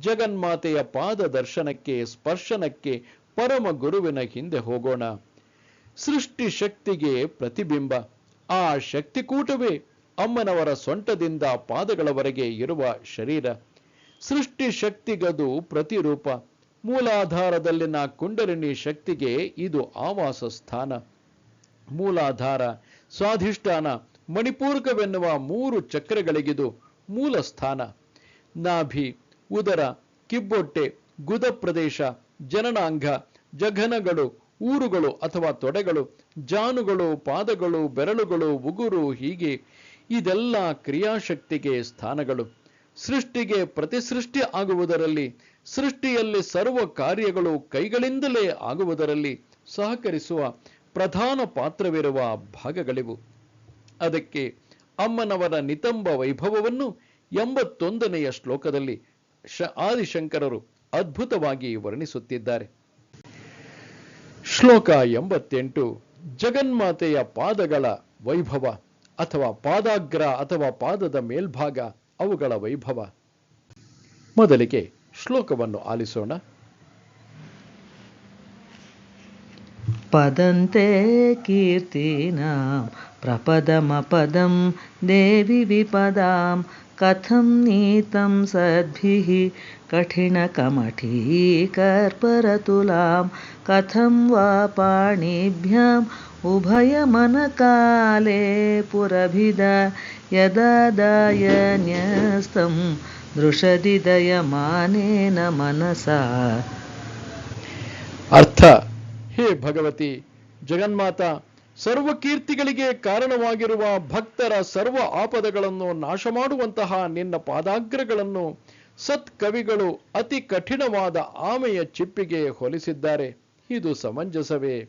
ಜಗನ್ಮಾತೆಯ ಪಾದ ದರ್ಶನಕ್ಕೆ, ಸ್ಪರ್ಶನಕ್ಕೆ, ಪರಮ ಗುರುವಿನ ಹಿಂದೆ ಹೋಗೋಣ. ಸೃಷ್ಟಿ ಶಕ್ತಿಗೆ ಪ್ರತಿಬಿಂಬ. ಆ ಶಕ್ತಿಕೂಟವೇ ಅಮ್ಮನವರ ಸೊಂಟದಿಂದ ಪಾದಗಳವರೆಗೆ ಇರುವ ಶರೀರ. ಸೃಷ್ಟಿ ಶಕ್ತಿಗದು ಪ್ರತಿರೂಪ. ಮೂಲಾಧಾರದಲ್ಲಿನ ಕುಂಡಲಿನಿ ಶಕ್ತಿಗೆ ಇದು ಆವಾಸ ಸ್ಥಾನ. ಮೂಲಾಧಾರ, ಸ್ವಾಧಿಷ್ಠಾನ, ಮಣಿಪೂರ್ಕವೆನ್ನುವ ಮೂರು ಚಕ್ರಗಳಿಗಿದು ಮೂಲ ಸ್ಥಾನ. ನಾಭಿ ಉದರ, ಕಿಬ್ಬೊಟ್ಟೆ, ಗುದ ಪ್ರದೇಶ, ಜನನಾಂಗ, ಜಘನಗಳು, ಊರುಗಳು ಅಥವಾ ತೊಡೆಗಳು, ಜಾನುಗಳು, ಪಾದಗಳು, ಬೆರಳುಗಳು, ಉಗುರು ಹೀಗೆ ಇದೆಲ್ಲ ಕ್ರಿಯಾಶಕ್ತಿಗೆ ಸ್ಥಾನಗಳು. ಸೃಷ್ಟಿಗೆ ಪ್ರತಿಸೃಷ್ಟಿ ಆಗುವುದರಲ್ಲಿ, ಸೃಷ್ಟಿಯಲ್ಲಿ ಸರ್ವ ಕಾರ್ಯಗಳು ಕೈಗಳಿಂದಲೇ ಆಗುವುದರಲ್ಲಿ ಸಹಕರಿಸುವ ಪ್ರಧಾನ ಪಾತ್ರವಿರುವ ಭಾಗಗಳಿವು. ಅದಕ್ಕೆ ಅಮ್ಮನವರ ನಿತಂಬ ವೈಭವವನ್ನು ಎಂಬತ್ತೊಂದನೆಯ ಶ್ಲೋಕದಲ್ಲಿ ಶ ಆದಿಶಂಕರರು ಅದ್ಭುತವಾಗಿ ವರ್ಣಿಸುತ್ತಿದ್ದಾರೆ. ಶ್ಲೋಕ ಎಂಬತ್ತೆಂಟು, ಜಗನ್ಮಾತೆಯ ಪಾದಗಳ ವೈಭವ ಅಥವಾ ಪಾದಾಗ್ರ ಅಥವಾ ಪಾದದ ಮೇಲ್ಭಾಗ ಅವುಗಳ ವೈಭವ. ಮೊದಲಿಗೆ ಶ್ಲೋಕವನ್ನು ಆಲಿಸೋಣ. ಪದಂತೆ ಕೀರ್ತಿನಾಂ प्रपदमपदं देवि विपदां कथं नीतं सद्भिः कठिनकमठीकर्परतुलां कथं वा पाणिभ्याम् उभयमनकाले पुरभिद यदादायन्यस्तं दृशदि मनसा। अर्थ, हे भगवती जगन्माता ಸರ್ವ ಕೀರ್ತಿಗಳಿಗೆ ಕಾರಣವಾಗಿರುವ ಭಕ್ತರ ಸರ್ವ ಆಪದಗಳನ್ನು ನಾಶ ಮಾಡುವಂತಹ ನಿನ್ನ ಪಾದಾಗ್ರಗಳನ್ನು ಸತ್ಕವಿಗಳು ಅತಿ ಕಠಿಣವಾದ ಆಮೆಯ ಚಿಪ್ಪಿಗೆ ಹೋಲಿಸಿದ್ದಾರೆ. ಇದು ಸಮಂಜಸವೇ.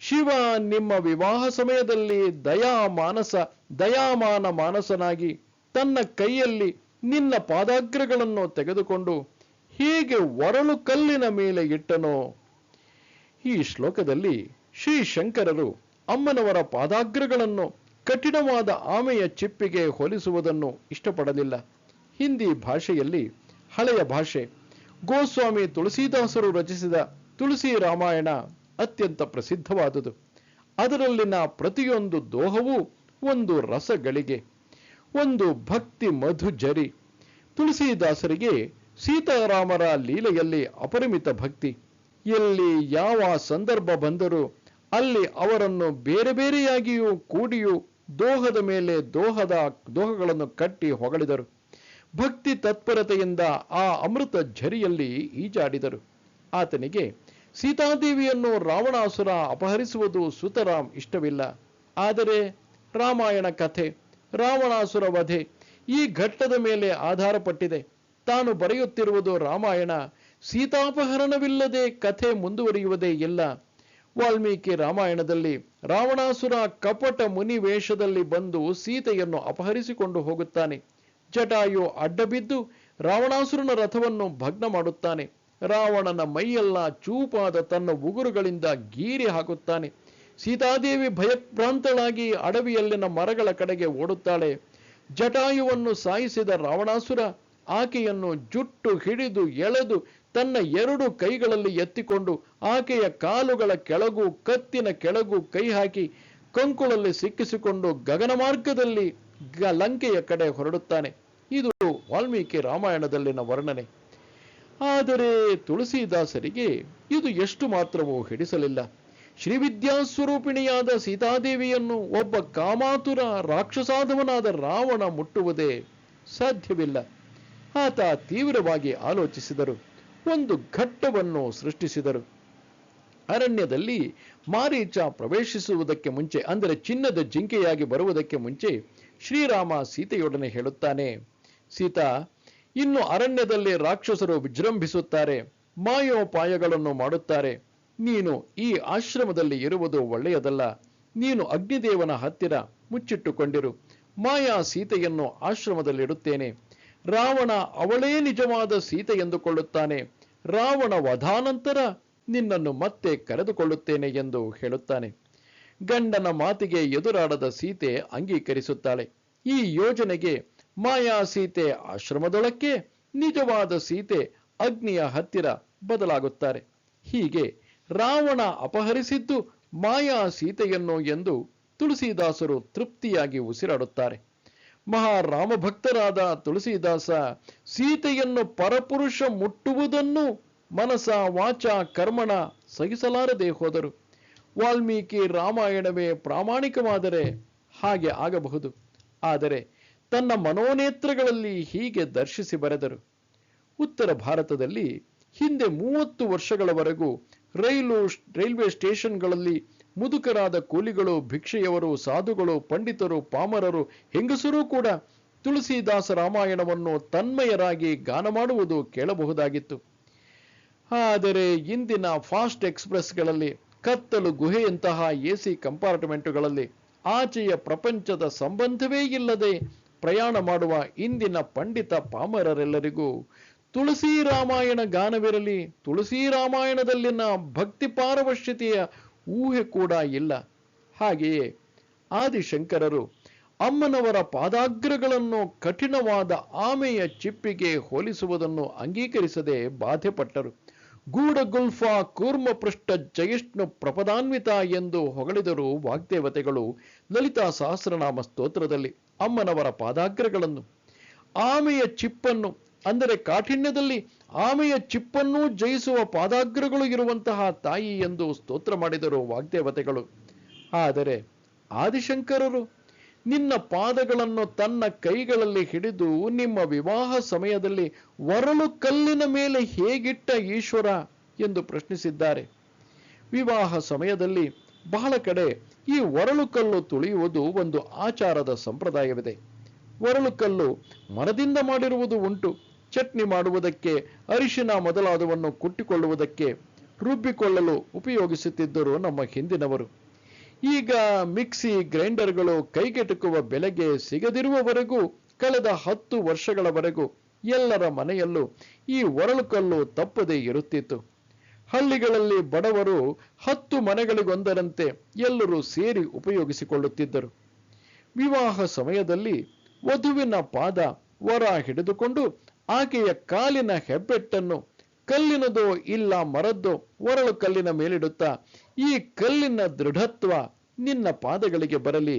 ಶಿವ, ನಿಮ್ಮ ವಿವಾಹ ಸಮಯದಲ್ಲಿ ದಯಾ ಮಾನಸ, ದಯಾಮಾನ ಮಾನಸನಾಗಿ ತನ್ನ ಕೈಯಲ್ಲಿ ನಿನ್ನ ಪಾದಾಗ್ರಗಳನ್ನು ತೆಗೆದುಕೊಂಡು ಹೀಗೆ ಒರಳು ಕಲ್ಲಿನ ಮೇಲೆ ಇಟ್ಟನು. ಈ ಶ್ಲೋಕದಲ್ಲಿ ಶ್ರೀ ಶಂಕರರು ಅಮ್ಮನವರ ಪಾದಾಗ್ರಗಳನ್ನು ಕಠಿಣವಾದ ಆಮೆಯ ಚಿಪ್ಪಿಗೆ ಹೋಲಿಸುವುದನ್ನು ಇಷ್ಟಪಡಲಿಲ್ಲ. ಹಿಂದಿ ಭಾಷೆಯಲ್ಲಿ ಹಳೆಯ ಭಾಷೆ. ಗೋಸ್ವಾಮಿ ತುಳಸಿದಾಸರು ರಚಿಸಿದ ತುಳಸಿ ರಾಮಾಯಣ ಅತ್ಯಂತ ಪ್ರಸಿದ್ಧವಾದುದು. ಅದರಲ್ಲಿನ ಪ್ರತಿಯೊಂದು ದೋಹವೂ ಒಂದು ರಸಗಳಿಗೆ, ಒಂದು ಭಕ್ತಿ ಮಧುಜರಿ. ತುಳಸಿದಾಸರಿಗೆ ಸೀತಾರಾಮರ ಲೀಲೆಯಲ್ಲಿ ಅಪರಿಮಿತ ಭಕ್ತಿ. ಎಲ್ಲಿ ಯಾವ ಸಂದರ್ಭ ಬಂದರೂ ಅಲ್ಲಿ ಅವರನ್ನು ಬೇರೆ ಬೇರೆಯಾಗಿಯೂ ಕೂಡಿಯೂ ದೋಹದ ಮೇಲೆ ದೋಹದ ದೋಹಗಳನ್ನು ಕಟ್ಟಿ ಹೊಗಳಿದರು. ಭಕ್ತಿ ತತ್ಪರತೆಯಿಂದ ಆ ಅಮೃತ ಝರಿಯಲ್ಲಿ ಈಜಾಡಿದರು. ಆತನಿಗೆ ಸೀತಾದೇವಿಯನ್ನು ರಾವಣಾಸುರ ಅಪಹರಿಸುವುದು ಸುತರಾಮ್ ಇಷ್ಟವಿಲ್ಲ. ಆದರೆ ರಾಮಾಯಣ ಕಥೆ, ರಾವಣಾಸುರ ವಧೆ ಈ ಘಟ್ಟದ ಮೇಲೆ ಆಧಾರಪಟ್ಟಿದೆ. ತಾನು ಬರೆಯುತ್ತಿರುವುದು ರಾಮಾಯಣ. ಸೀತಾಪಹರಣವಿಲ್ಲದೆ ಕಥೆ ಮುಂದುವರಿಯುವುದೇ ಇಲ್ಲ. ವಾಲ್ಮೀಕಿ ರಾಮಾಯಣದಲ್ಲಿ ರಾವಣಾಸುರ ಕಪಟ ಮುನಿ ವೇಷದಲ್ಲಿ ಬಂದು ಸೀತೆಯನ್ನು ಅಪಹರಿಸಿಕೊಂಡು ಹೋಗುತ್ತಾನೆ. ಜಟಾಯು ಅಡ್ಡಬಿದ್ದು ರಾವಣಾಸುರನ ರಥವನ್ನು ಭಗ್ನ ಮಾಡುತ್ತಾನೆ. ರಾವಣನ ಮೈಯೆಲ್ಲ ಚೂಪಾದ ತನ್ನ ಉಗುರುಗಳಿಂದ ಗೀರಿ ಹಾಕುತ್ತಾನೆ. ಸೀತಾದೇವಿ ಭಯಭ್ರಾಂತಳಾಗಿ ಅಡವಿಯಲ್ಲಿನ ಮರಗಳ ಕಡೆಗೆ ಓಡುತ್ತಾಳೆ. ಜಟಾಯುವನ್ನು ಸಾಯಿಸಿದ ರಾವಣಾಸುರ ಆಕೆಯನ್ನು ಜುಟ್ಟು ಹಿಡಿದು ಎಳೆದು ತನ್ನ ಎರಡು ಕೈಗಳಲ್ಲಿ ಎತ್ತಿಕೊಂಡು ಆಕೆಯ ಕಾಲುಗಳ ಕೆಳಗೂ ಕತ್ತಿನ ಕೆಳಗೂ ಕೈ ಹಾಕಿ ಕಂಕುಳಲ್ಲಿ ಸಿಕ್ಕಿಸಿಕೊಂಡು ಗಗನ ಮಾರ್ಗದಲ್ಲಿ ಲಂಕೆಯ ಕಡೆ ಹೊರಡುತ್ತಾನೆ. ಇದು ವಾಲ್ಮೀಕಿ ರಾಮಾಯಣದಲ್ಲಿನ ವರ್ಣನೆ. ಆದರೆ ತುಳಸಿದಾಸರಿಗೆ ಇದು ಎಷ್ಟು ಮಾತ್ರವೂ ಹಿಡಿಸಲಿಲ್ಲ. ಶ್ರೀವಿದ್ಯಾಸ್ವರೂಪಿಣಿಯಾದ ಸೀತಾದೇವಿಯನ್ನು ಒಬ್ಬ ಕಾಮಾತುರ ರಾಕ್ಷಸಾಧವನಾದ ರಾವಣ ಮುಟ್ಟುವುದೇ ಸಾಧ್ಯವಿಲ್ಲ. ಆತ ತೀವ್ರವಾಗಿ ಆಲೋಚಿಸಿದರು. ಒಂದು ಘಟ್ಟವನ್ನು ಸೃಷ್ಟಿಸಿದರು. ಅರಣ್ಯದಲ್ಲಿ ಮಾರೀಚ ಪ್ರವೇಶಿಸುವುದಕ್ಕೆ ಮುಂಚೆ, ಅಂದರೆ ಚಿನ್ನದ ಜಿಂಕೆಯಾಗಿ ಬರುವುದಕ್ಕೆ ಮುಂಚೆ ಶ್ರೀರಾಮ ಸೀತೆಯೊಡನೆ ಹೇಳುತ್ತಾನೆ, ಸೀತಾ, ಇನ್ನು ಅರಣ್ಯದಲ್ಲಿ ರಾಕ್ಷಸರು ವಿಜೃಂಭಿಸುತ್ತಾರೆ, ಮಾಯೋಪಾಯಗಳನ್ನು ಮಾಡುತ್ತಾರೆ. ನೀನು ಈ ಆಶ್ರಮದಲ್ಲಿ ಇರುವುದು ಒಳ್ಳೆಯದಲ್ಲ. ನೀನು ಅಗ್ನಿದೇವನ ಹತ್ತಿರ ಮುಚ್ಚಿಟ್ಟುಕೊಂಡಿರು. ಮಾಯಾ ಸೀತೆಯನ್ನು ಆಶ್ರಮದಲ್ಲಿಡುತ್ತೇನೆ. ರಾವಣ ಅವಳೇ ನಿಜವಾದ ಸೀತೆ ಎಂದುಕೊಳ್ಳುತ್ತಾನೆ. ರಾವಣ ವಧಾನಂತರ ನಿನ್ನನ್ನು ಮತ್ತೆ ಕರೆದುಕೊಳ್ಳುತ್ತೇನೆ ಎಂದು ಹೇಳುತ್ತಾನೆ. ಗಂಡನ ಮಾತಿಗೆ ಎದುರಾಡದ ಸೀತೆ ಅಂಗೀಕರಿಸುತ್ತಾಳೆ. ಈ ಯೋಜನೆಗೆ ಮಾಯಾ ಸೀತೆ ಆಶ್ರಮದೊಳಕ್ಕೆ ನಿಜವಾದ ಸೀತೆ ಅಗ್ನಿಯ ಹತ್ತಿರ ಬದಲಾಗುತ್ತಾರೆ. ಹೀಗೆ ರಾವಣ ಅಪಹರಿಸಿದ್ದು ಮಾಯಾ ಸೀತೆಯನ್ನು ಎಂದು ತುಳಸಿದಾಸರು ತೃಪ್ತಿಯಾಗಿ ಉಸಿರಾಡುತ್ತಾರೆ. ಮಹಾರಾಮ ಭಕ್ತರಾದ ತುಳಸಿದಾಸ, ಸೀತೆಯನ್ನು ಪರಪುರುಷ ಮುಟ್ಟುವುದನ್ನು ಮನಸ ವಾಚ ಕರ್ಮಣ ಸಹಿಸಲಾರದೆ ಹೋದರು. ವಾಲ್ಮೀಕಿ ರಾಮಾಯಣವೇ ಪ್ರಾಮಾಣಿಕವಾದರೆ ಹಾಗೆ ಆಗಬಹುದು. ಆದರೆ ತನ್ನ ಮನೋನೇತ್ರಗಳಲ್ಲಿ ಹೀಗೆ ದರ್ಶಿಸಿ ಬರೆದರು. ಉತ್ತರ ಭಾರತದಲ್ಲಿ ಹಿಂದೆ ಮೂವತ್ತು ವರ್ಷಗಳವರೆಗೂ ರೈಲು, ರೈಲ್ವೆ ಸ್ಟೇಷನ್ಗಳಲ್ಲಿ ಮುದುಕರಾದ ಕೂಲಿಗಳು, ಭಿಕ್ಷೆಯವರು, ಸಾಧುಗಳು, ಪಂಡಿತರು, ಪಾಮರರು, ಹೆಂಗಸರೂ ಕೂಡ ತುಳಸಿದಾಸ ರಾಮಾಯಣವನ್ನು ತನ್ಮಯರಾಗಿ ಗಾನ ಮಾಡುವುದು ಕೇಳಬಹುದಾಗಿತ್ತು. ಆದರೆ ಇಂದಿನ ಫಾಸ್ಟ್ ಎಕ್ಸ್ಪ್ರೆಸ್ಗಳಲ್ಲಿ, ಕತ್ತಲು ಗುಹೆಯಂತಹ ಎಸಿ ಕಂಪಾರ್ಟ್ಮೆಂಟ್ಗಳಲ್ಲಿ ಆಚೆಯ ಪ್ರಪಂಚದ ಸಂಬಂಧವೇ ಇಲ್ಲದೆ ಪ್ರಯಾಣ ಮಾಡುವ ಇಂದಿನ ಪಂಡಿತ ಪಾಮರರೆಲ್ಲರಿಗೂ ತುಳಸಿ ರಾಮಾಯಣ ಗಾನವಿರಲಿ, ತುಳಸಿ ರಾಮಾಯಣದಲ್ಲಿನ ಭಕ್ತಿ ಪಾರವಶ್ಯತೆಯ ಊಹೆ ಕೂಡ ಇಲ್ಲ. ಹಾಗೆಯೇ ಆದಿಶಂಕರರು ಅಮ್ಮನವರ ಪಾದಾಗ್ರಗಳನ್ನು ಕಠಿಣವಾದ ಆಮೆಯ ಚಿಪ್ಪಿಗೆ ಹೋಲಿಸುವುದನ್ನು ಅಂಗೀಕರಿಸದೆ ಬಾಧೆಪಟ್ಟರು. ಗೂಢಗುಲ್ಫ ಕೂರ್ಮಪೃಷ್ಠ ಜಯಿಷ್ಣು ಪ್ರಪದಾನ್ವಿತ ಎಂದು ಹೊಗಳಿದರು ವಾಗ್ದೇವತೆಗಳು ಲಲಿತಾ ಸಹಸ್ರನಾಮ ಸ್ತೋತ್ರದಲ್ಲಿ ಅಮ್ಮನವರ ಪಾದಾಗ್ರಗಳನ್ನು. ಆಮೆಯ ಚಿಪ್ಪನ್ನು ಅಂದರೆ ಕಾಠಿಣ್ಯದಲ್ಲಿ ಆಮೆಯ ಚಿಪ್ಪನ್ನೂ ಜಯಿಸುವ ಪಾದಾಗ್ರಗಳು ಇರುವಂತಹ ತಾಯಿ ಎಂದು ಸ್ತೋತ್ರ ಮಾಡಿದರು ವಾಗ್ದೇವತೆಗಳು. ಆದರೆ ಆದಿಶಂಕರರು, ನಿನ್ನ ಪಾದಗಳನ್ನು ತನ್ನ ಕೈಗಳಲ್ಲಿ ಹಿಡಿದು ನಿಮ್ಮ ವಿವಾಹ ಸಮಯದಲ್ಲಿ ಒರಳು ಕಲ್ಲಿನ ಮೇಲೆ ಹೇಗಿಟ್ಟ ಈಶ್ವರ ಎಂದು ಪ್ರಶ್ನಿಸಿದ್ದಾರೆ. ವಿವಾಹ ಸಮಯದಲ್ಲಿ ಬಹಳ ಕಡೆ ಈ ಒರಳು ಕಲ್ಲು ತುಳಿಯುವುದು ಒಂದು ಆಚಾರದ ಸಂಪ್ರದಾಯವಿದೆ. ಒರಳು ಕಲ್ಲು ಮರದಿಂದ ಮಾಡಿರುವುದು ಉಂಟು. ಚಟ್ನಿ ಮಾಡುವುದಕ್ಕೆ, ಅರಿಶಿನ ಮೊದಲಾದವನ್ನು ಕುಟ್ಟಿಕೊಳ್ಳುವುದಕ್ಕೆ ರುಬ್ಬಿಕೊಳ್ಳಲು ಉಪಯೋಗಿಸುತ್ತಿದ್ದರು ನಮ್ಮ ಹಿಂದಿನವರು. ಈಗ ಮಿಕ್ಸಿ ಗ್ರೈಂಡರ್ಗಳು ಕೈಗೆಟುಕುವ ಬೆಲೆಗೆ ಸಿಗದಿರುವವರೆಗೂ, ಕಳೆದ ಹತ್ತು ವರ್ಷಗಳವರೆಗೂ ಎಲ್ಲರ ಮನೆಯಲ್ಲೂ ಈ ಒರಳುಕಲ್ಲು ತಪ್ಪದೇ ಇರುತ್ತಿತ್ತು. ಹಳ್ಳಿಗಳಲ್ಲಿ ಬಡವರು ಹತ್ತು ಮನೆಗಳಿಗೊಂದರಂತೆ ಎಲ್ಲರೂ ಸೇರಿ ಉಪಯೋಗಿಸಿಕೊಳ್ಳುತ್ತಿದ್ದರು. ವಿವಾಹ ಸಮಯದಲ್ಲಿ ವಧುವಿನ ಪಾದ ವರ ಹಿಡಿದುಕೊಂಡು ಆಕೆಯ ಕಾಲಿನ ಹೆಬ್ಬೆಟ್ಟನ್ನು ಕಲ್ಲಿನದೋ ಇಲ್ಲ ಮರದ್ದೋ ಒರಳು ಕಲ್ಲಿನ ಮೇಲಿಡುತ್ತಾ, ಈ ಕಲ್ಲಿನ ದೃಢತ್ವ ನಿನ್ನ ಪಾದಗಳಿಗೆ ಬರಲಿ.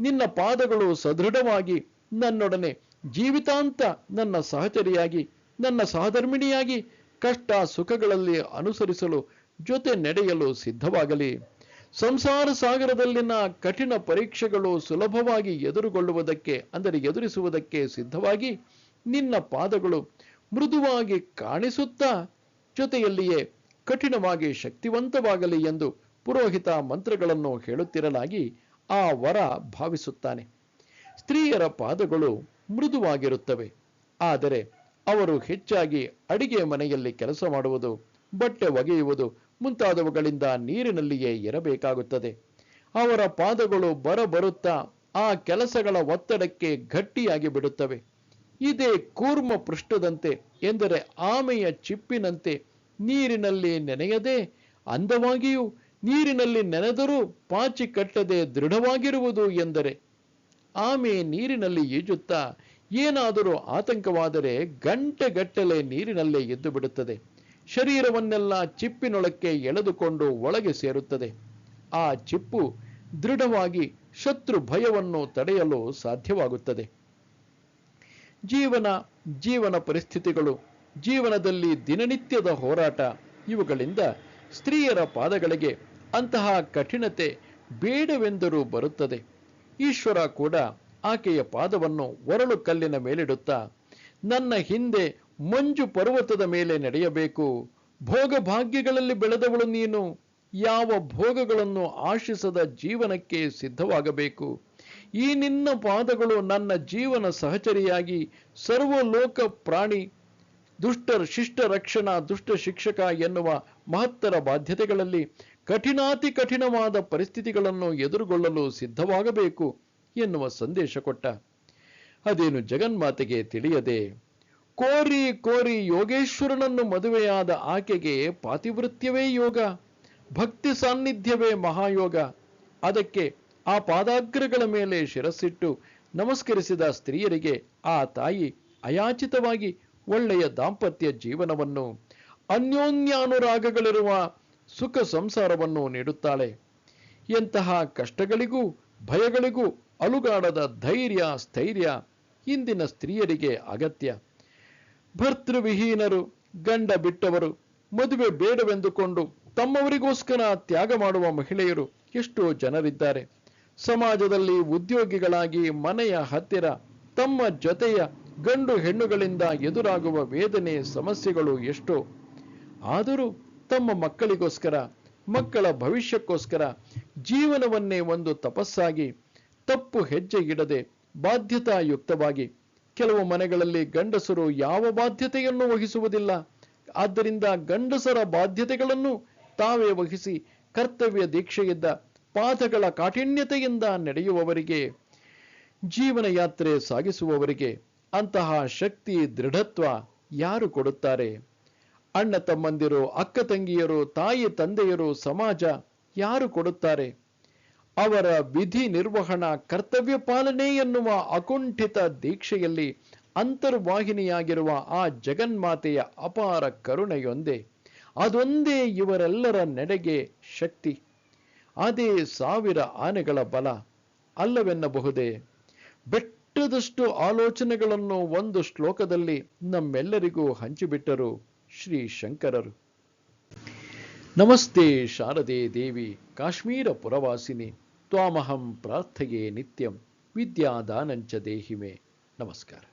ನಿನ್ನ ಪಾದಗಳು ಸದೃಢವಾಗಿ ನನ್ನೊಡನೆ ಜೀವಿತಾಂತ ನನ್ನ ಸಹಚರಿಯಾಗಿ, ನನ್ನ ಸಹಧರ್ಮಿಣಿಯಾಗಿ ಕಷ್ಟ ಸುಖಗಳಲ್ಲಿ ಅನುಸರಿಸಲು ಜೊತೆ ನಡೆಯಲು ಸಿದ್ಧವಾಗಲಿ. ಸಂಸಾರ ಸಾಗರದಲ್ಲಿನ ಕಠಿಣ ಪರೀಕ್ಷೆಗಳು ಸುಲಭವಾಗಿ ಎದುರುಗೊಳ್ಳುವುದಕ್ಕೆ ಅಂದರೆ ಎದುರಿಸುವುದಕ್ಕೆ ಸಿದ್ಧವಾಗಿ ನಿನ್ನ ಪಾದಗಳು ಮೃದುವಾಗಿ ಕಾಣಿಸುತ್ತಾ ಜೊತೆಯಲ್ಲಿಯೇ ಕಠಿಣವಾಗಿ ಶಕ್ತಿವಂತವಾಗಲಿ ಎಂದು ಪುರೋಹಿತ ಮಂತ್ರಗಳನ್ನು ಹೇಳುತ್ತಿರಲಾಗಿ ಆ ವರ ಭಾವಿಸುತ್ತಾನೆ. ಸ್ತ್ರೀಯರ ಪಾದಗಳು ಮೃದುವಾಗಿರುತ್ತವೆ. ಆದರೆ ಅವರು ಹೆಚ್ಚಾಗಿ ಅಡಿಗೆ ಮನೆಯಲ್ಲಿ ಕೆಲಸ ಮಾಡುವುದು, ಬಟ್ಟೆ ಒಗೆಯುವುದು ಮುಂತಾದವುಗಳಿಂದ ನೀರಿನಲ್ಲಿಯೇ ಇರಬೇಕಾಗುತ್ತದೆ. ಅವರ ಪಾದಗಳು ಬರಬರುತ್ತಾ ಆ ಕೆಲಸಗಳ ಒತ್ತಡಕ್ಕೆ ಗಟ್ಟಿಯಾಗಿ ಬಿಡುತ್ತವೆ. ಇದೇ ಕೂರ್ಮ ಪೃಷ್ಠದಂತೆ ಎಂದರೆ ಆಮೆಯ ಚಿಪ್ಪಿನಂತೆ ನೀರಿನಲ್ಲಿ ನೆನೆಯದೆ ಅಂದವಾಗಿಯೂ ನೀರಿನಲ್ಲಿ ನೆನೆದರೂ ಪಾಚಿ ಕಟ್ಟದೆ ದೃಢವಾಗಿರುವುದು ಎಂದರೆ ಆಮೆ ನೀರಿನಲ್ಲಿ ಈಜುತ್ತಾ ಏನಾದರೂ ಆತಂಕವಾದರೆ ಗಂಟೆಗಟ್ಟಲೆ ನೀರಿನಲ್ಲೇ ಎದ್ದು ಬಿಡುತ್ತದೆ ಶರೀರವನ್ನೆಲ್ಲ ಚಿಪ್ಪಿನೊಳಕ್ಕೆ ಎಳೆದುಕೊಂಡು ಒಳಗೆ ಸೇರುತ್ತದೆ. ಆ ಚಿಪ್ಪು ದೃಢವಾಗಿ ಶತ್ರು ಭಯವನ್ನು ತಡೆಯಲು ಸಾಧ್ಯವಾಗುತ್ತದೆ. ಜೀವನ ಜೀವನ ಪರಿಸ್ಥಿತಿಗಳು, ಜೀವನದಲ್ಲಿ ದಿನನಿತ್ಯದ ಹೋರಾಟ, ಇವುಗಳಿಂದ ಸ್ತ್ರೀಯರ ಪಾದಗಳಿಗೆ ಅಂತಹ ಕಠಿಣತೆ ಬೇಡವೆಂದರೂ ಬರುತ್ತದೆ. ಈಶ್ವರ ಕೂಡ ಆಕೆಯ ಪಾದವನ್ನು ಒರಳು ಕಲ್ಲಿನ ಮೇಲಿಡುತ್ತಾ, ನನ್ನ ಹಿಂದೆ ಮಂಜು ಪರ್ವತದ ಮೇಲೆ ನಡೆಯಬೇಕು. ಭೋಗ ಭಾಗ್ಯಗಳಲ್ಲಿ ಬೆಳೆದವಳು ನೀನು. ಯಾವ ಭೋಗಗಳನ್ನು ಆಶಿಸದ ಜೀವನಕ್ಕೆ ಸಿದ್ಧವಾಗಬೇಕು. ಈ ನಿನ್ನ ಪಾದಗಳು ನನ್ನ ಜೀವನ ಸಹಚರಿಯಾಗಿ, ಸರ್ವಲೋಕ ಪ್ರಾಣಿ ದುಷ್ಟ ಶಿಷ್ಟ ರಕ್ಷಣಾ, ದುಷ್ಟ ಶಿಕ್ಷಕ ಎನ್ನುವ ಮಹತ್ತರ ಬಾಧ್ಯತೆಗಳಲ್ಲಿ ಕಠಿಣಾತಿ ಕಠಿಣವಾದ ಪರಿಸ್ಥಿತಿಗಳನ್ನು ಎದುರುಗೊಳ್ಳಲು ಸಿದ್ಧವಾಗಬೇಕು ಎನ್ನುವ ಸಂದೇಶ ಕೊಟ್ಟ. ಅದೇನು ಜಗನ್ಮಾತೆಗೆ ತಿಳಿಯದೆ, ಕೋರಿ ಕೋರಿ ಯೋಗೇಶ್ವರನನ್ನು ಮದುವೆಯಾದ ಆಕೆಗೆ ಪಾತಿವೃತ್ಯವೇ ಯೋಗ, ಭಕ್ತಿ ಸಾನ್ನಿಧ್ಯವೇ ಮಹಾಯೋಗ, ಅದಕ್ಕೆ ಆ ಪಾದಾಗ್ರಗಳ ಮೇಲೆ ಶಿರಸ್ಸಿಟ್ಟು ನಮಸ್ಕರಿಸಿದ ಸ್ತ್ರೀಯರಿಗೆ, ಆ ತಾಯಿ ಅಯಾಚಿತವಾಗಿ ಒಳ್ಳೆಯ ದಾಂಪತ್ಯ ಜೀವನವನ್ನು, ಅನ್ಯೋನ್ಯಾನುರಾಗಗಳಿರುವ ಸುಖ ಸಂಸಾರವನ್ನು ನೀಡುತ್ತಾಳೆ. ಎಂತಹ ಕಷ್ಟಗಳಿಗೂ, ಭಯಗಳಿಗೂ ಅಲುಗಾಡದ ಧೈರ್ಯ, ಸ್ಥೈರ್ಯ ಇಂದಿನ ಸ್ತ್ರೀಯರಿಗೆ ಅಗತ್ಯ. ಭರ್ತೃವಿಹೀನರು, ಗಂಡ ಬಿಟ್ಟವರು, ಮದುವೆ ಬೇಡವೆಂದುಕೊಂಡು ತಮ್ಮವರಿಗೋಸ್ಕರ ತ್ಯಾಗ ಮಾಡುವ ಮಹಿಳೆಯರು ಎಷ್ಟೋ ಜನರಿದ್ದಾರೆ. ಸಮಾಜದಲ್ಲಿ ಉದ್ಯೋಗಿಗಳಾಗಿ ಮನೆಯ ಹತ್ತಿರ ತಮ್ಮ ಜೊತೆಯ ಗಂಡು ಹೆಣ್ಣುಗಳಿಂದ ಎದುರಾಗುವ ವೇದನೆ ಸಮಸ್ಯೆಗಳು ಎಷ್ಟು. ಆದರೂ ತಮ್ಮ ಮಕ್ಕಳಿಗೋಸ್ಕರ, ಮಕ್ಕಳ ಭವಿಷ್ಯಕ್ಕೋಸ್ಕರ ಜೀವನವನ್ನೇ ಒಂದು ತಪಸ್ಸಾಗಿ, ತಪ್ಪು ಹೆಜ್ಜೆ ಇಡದೆ ಬಾಧ್ಯತಾಯುಕ್ತವಾಗಿ ಕೆಲವು ಮನೆಗಳಲ್ಲಿ ಗಂಡಸರು ಯಾವ ಬಾಧ್ಯತೆಯನ್ನು ವಹಿಸುವುದಿಲ್ಲ. ಆದ್ದರಿಂದ ಗಂಡಸರ ಬಾಧ್ಯತೆಗಳನ್ನು ತಾವೇ ವಹಿಸಿ ಕರ್ತವ್ಯ ದೀಕ್ಷೆಯಿದ್ದ ಪಾಠಗಳ ಕಾಠಿಣ್ಯತೆಯಿಂದ ನಡೆಯುವವರಿಗೆ ಜೀವನ ಯಾತ್ರೆ ಸಾಗಿಸುವವರಿಗೆ ಅಂತಹ ಶಕ್ತಿ, ದೃಢತ್ವ ಯಾರು ಕೊಡುತ್ತಾರೆ? ಅಣ್ಣ ತಮ್ಮಂದಿರು, ಅಕ್ಕ ತಂಗಿಯರು, ತಾಯಿ ತಂದೆಯರು, ಸಮಾಜ ಯಾರು ಕೊಡುತ್ತಾರೆ? ಅವರ ವಿಧಿ ನಿರ್ವಹಣಾ ಕರ್ತವ್ಯ ಪಾಲನೆ ಎನ್ನುವ ಅಕುಂಠಿತ ದೀಕ್ಷೆಯಲ್ಲಿ ಅಂತರ್ವಾಹಿನಿಯಾಗಿರುವ ಆ ಜಗನ್ಮಾತೆಯ ಅಪಾರ ಕರುಣೆಯೊಂದೇ. ಅದೊಂದೇ ಇವರೆಲ್ಲರ ನಡೆಗೆ ಶಕ್ತಿ. ಅದೇ ಸಾವಿರ ಆನೆಗಳ ಬಲ ಅಲ್ಲವೆನ್ನಬಹುದೇ? ಬೆಟ್ಟದಷ್ಟು ಆಲೋಚನೆಗಳನ್ನು ಒಂದು ಶ್ಲೋಕದಲ್ಲಿ ನಮ್ಮೆಲ್ಲರಿಗೂ ಹಂಚಿಬಿಟ್ಟರು ಶ್ರೀ ಶಂಕರರು ನಮಸ್ತೆ ಶಾರದೆ ದೇವಿ, ಕಾಶ್ಮೀರ ಪುರವಾಸಿನಿ, ತ್ವಾಮಹಂ ಪ್ರಾರ್ಥೆಯೇ ನಿತ್ಯಂ, ವಿದ್ಯಾದಾನಂಚ ದೇಹಿಮೆ. ನಮಸ್ಕಾರ.